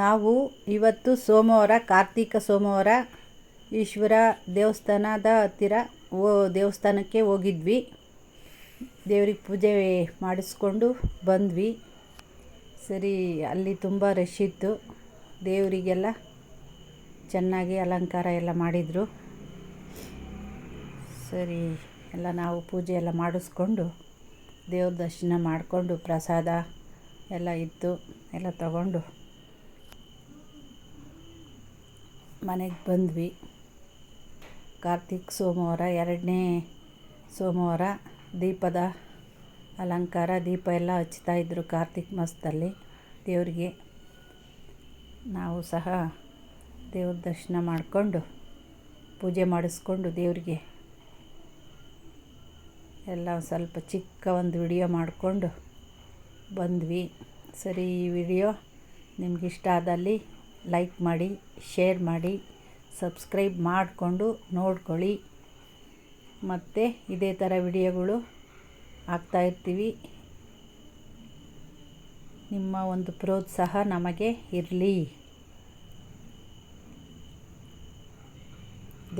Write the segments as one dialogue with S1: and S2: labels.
S1: ನಾವು ಇವತ್ತು ಸೋಮವಾರ, ಕಾರ್ತಿಕ ಸೋಮವಾರ ಈಶ್ವರ ದೇವಸ್ಥಾನದ ಹತ್ತಿರ ಓ, ದೇವಸ್ಥಾನಕ್ಕೆ ಹೋಗಿದ್ವಿ. ದೇವ್ರಿಗೆ ಪೂಜೆ ಮಾಡಿಸ್ಕೊಂಡು ಬಂದ್ವಿ. ಸರಿ, ಅಲ್ಲಿ ತುಂಬ ರಶ್ ಇತ್ತು. ದೇವರಿಗೆಲ್ಲ ಚೆನ್ನಾಗಿ ಅಲಂಕಾರ ಎಲ್ಲ ಮಾಡಿದರು. ಸರಿ, ಎಲ್ಲ ನಾವು ಪೂಜೆ ಎಲ್ಲ ಮಾಡಿಸ್ಕೊಂಡು ದೇವ್ರ ದರ್ಶನ ಮಾಡಿಕೊಂಡು ಪ್ರಸಾದ ಎಲ್ಲ ಇತ್ತು, ಎಲ್ಲ ತಗೊಂಡು ಮನೆಗೆ ಬಂದ್ವಿ. ಕಾರ್ತಿಕ್ ಸೋಮವಾರ, ಎರಡನೇ ಸೋಮವಾರ ದೀಪದ ಅಲಂಕಾರ, ದೀಪ ಎಲ್ಲ ಹಚ್ತಾಯಿದ್ರು ಕಾರ್ತಿಕ್ ಮಾಸದಲ್ಲಿ. ದೇವರಿಗೆ ನಾವು ಸಹ ದೇವ್ರ ದರ್ಶನ ಮಾಡಿಕೊಂಡು ಪೂಜೆ ಮಾಡಿಸ್ಕೊಂಡು ದೇವರಿಗೆ ಎಲ್ಲ ಸ್ವಲ್ಪ ಚಿಕ್ಕ ಒಂದು ವಿಡಿಯೋ ಮಾಡಿಕೊಂಡು ಬಂದ್ವಿ. ಸರಿ, ಈ ವಿಡಿಯೋ ನಿಮಗಿಷ್ಟ ಆದಲ್ಲಿ ಲೈಕ್ ಮಾಡಿ, ಶೇರ್ ಮಾಡಿ, ಸಬ್ಸ್ಕ್ರೈಬ್ ಮಾಡಿಕೊಂಡು ನೋಡ್ಕೊಳ್ಳಿ. ಮತ್ತು ಇದೇ ಥರ ವಿಡಿಯೋಗಳು ಆಗ್ತಾಯಿರ್ತೀವಿ ನಿಮ್ಮ ಒಂದು ಪ್ರೋತ್ಸಾಹ ನಮಗೆ ಇರಲಿ.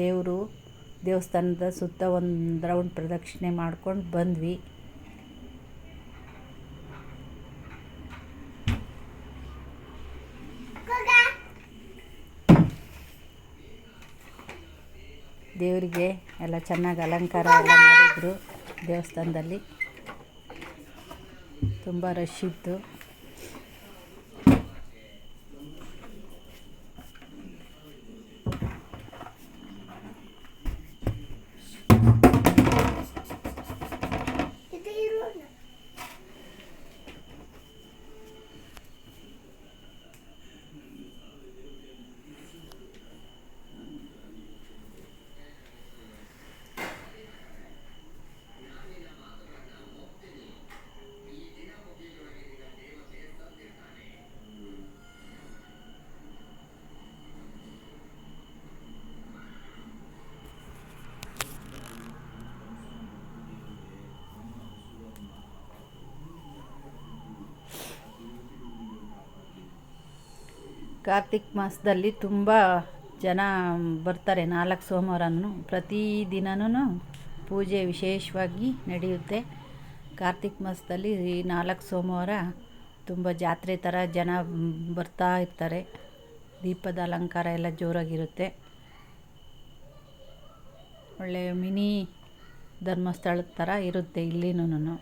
S1: ದೇವರು ದೇವಸ್ಥಾನದ ಸುತ್ತ ಒಂದು ರೌಂಡ್ ಪ್ರದಕ್ಷಿಣೆ ಮಾಡ್ಕೊಂಡು ಬಂದ್ವಿ. ದೇವರಿಗೆ ಎಲ್ಲ ಚೆನ್ನಾಗಿ ಅಲಂಕಾರ ಎಲ್ಲ ಮಾಡಿದರು ದೇವಸ್ಥಾನದಲ್ಲಿ. ತುಂಬ ರಶ್ ಇತ್ತು. ಕಾರ್ತಿಕ್ ಮಾಸದಲ್ಲಿ ತುಂಬ ಜನ ಬರ್ತಾರೆ. ನಾಲ್ಕು ಸೋಮವಾರನೂ ಪ್ರತಿ ದಿನವೂ ಪೂಜೆ ವಿಶೇಷವಾಗಿ ನಡೆಯುತ್ತೆ. ಕಾರ್ತಿಕ್ ಮಾಸದಲ್ಲಿ ಈ ನಾಲ್ಕು ಸೋಮವಾರ ತುಂಬ ಜಾತ್ರೆ ಥರ ಜನ ಬರ್ತಾ ಇರ್ತಾರೆ. ದೀಪದ ಅಲಂಕಾರ ಎಲ್ಲ ಜೋರಾಗಿರುತ್ತೆ. ಒಳ್ಳೆಯ ಮಿನಿ ಧರ್ಮಸ್ಥಳದ ಥರ ಇರುತ್ತೆ ಇಲ್ಲಿನೂ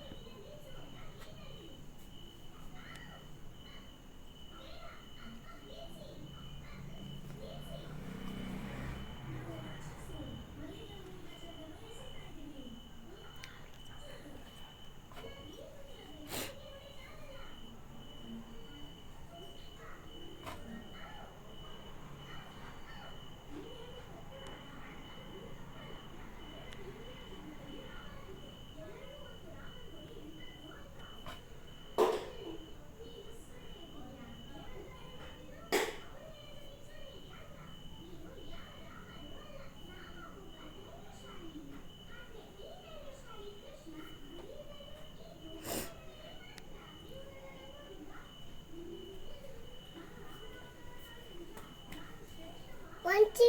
S2: ಒಂಚಿ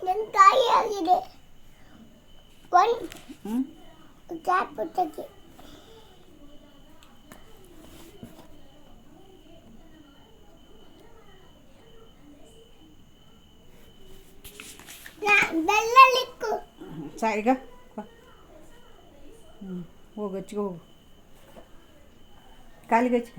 S2: ನನ್ನ ತಾಯಿ ಆಗಿದೆ ಒಂದು
S1: ಹ್ಞೂ
S2: ಚಾಟ್ ಪುಟ್ಟಕ್ಕೆ ಬೆಳ್ಳಲಿಕ್ಕು
S1: ಸಾ ಈಗ ಹ್ಞೂ ಹೋಗು ಹಚ್ಕೊ ಹೋಗು ಕಾಲಿಗೆ ಹಚ್ಕ